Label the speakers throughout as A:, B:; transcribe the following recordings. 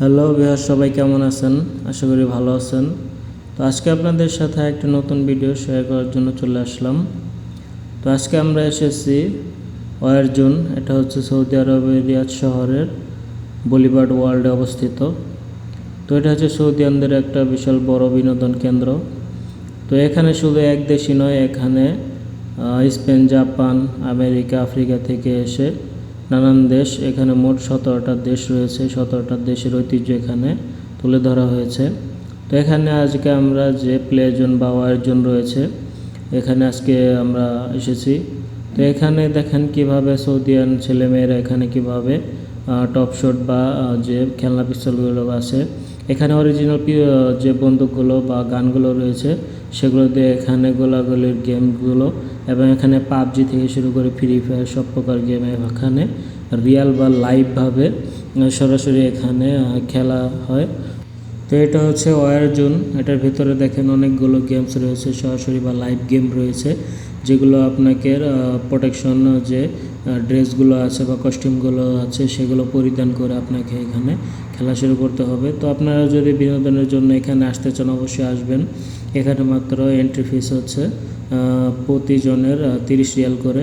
A: Hello Bihar সবাই কেমন আছেন? আশা করি ভালো আছেন। তো আজকে আপনাদের সাথে একটা নতুন ভিডিও শেয়ার করার জন্য চলে আসলাম। তো আজকে আমরা এসেছি অয়ারজুন এটা হচ্ছে সৌদি আরবের রিয়াদ শহরের বলিবার্ড ওয়ার্ল্ডে অবস্থিত। তো এটা হচ্ছে সৌদি সৌদিয়ানদের একটা বিশাল বড় বিনোদন কেন্দ্র। তো এখানে শুধু এক দেশই নয়, এখানে স্পেন, জাপান, আমেরিকা, আফ্রিকা থেকে এসে নানান দেশ, এখানে মোট সতেরোটা দেশ রয়েছে, সতেরোটা দেশের ঐতিহ্য এখানে তুলে ধরা হয়েছে। তো এখানে আজকে আমরা যে প্লে জোন বা ওয়ার জোন রয়েছে, এখানে আজকে আমরা এসেছি। তো এখানে দেখেন কীভাবে সৌদিয়ান ছেলেমেয়েরা এখানে কীভাবে টপ শট বা যে খেলনা পিস্তলগুলো আছে। এখানে অরিজিনাল যে বন্দুকগুলো বা গানগুলো রয়েছে, সেগুলো দিয়ে এখানে গোলাগুলির গেমগুলো এবং এখানে পাবজি থেকে শুরু করে ফ্রি ফায়ার সব প্রকার গেম এখানে রিয়াল বা লাইভভাবে সরাসরি এখানে খেলা হয়। তো এটা হচ্ছে ওয়ার জোন এটার ভিতরে দেখেন অনেকগুলো গেমস রয়েছে, সরাসরি বা লাইভ গেম রয়েছে, যেগুলো আপনাকে প্রোটেকশন যে ড্রেসগুলো আছে বা কস্টিউমগুলো আছে, সেগুলো পরিধান করে আপনাকে এখানে খেলা শুরু করতে হবে। তো আপনারা যদি বিনোদনের জন্য এখানে আসতে চান, অবশ্যই আসবেন। এখানে মাত্র এন্ট্রি ফিস হচ্ছে প্রতিজনের তিরিশ রিয়াল করে।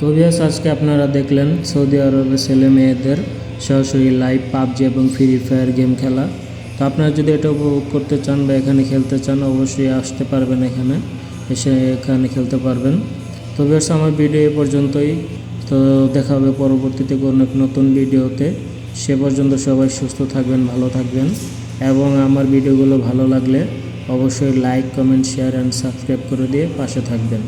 A: তো আজকে আপনারা দেখলেন সৌদি আরবের ছেলে মেয়েদের সরাসরি লাইভ পাবজি এবং ফ্রি ফায়ার গেম খেলা। তো আপনারা যদি এটা উপভোগ করতে চান বা এখানে খেলতে চান, অবশ্যই আসতে পারবেন এখানে, এসে এখানে খেলতে পারবেন। তো আমার ভিডিও এ পর্যন্তই। তো দেখা হবে পরবর্তীতে কোনো নতুন ভিডিওতে সে পর্যন্ত সবাই সুস্থ থাকবেন, ভালো থাকবেন। এবং আমার ভিডিওগুলো ভালো লাগলে অবশ্যই like comment share and subscribe করে দিয়ে পাশে থাকবেন।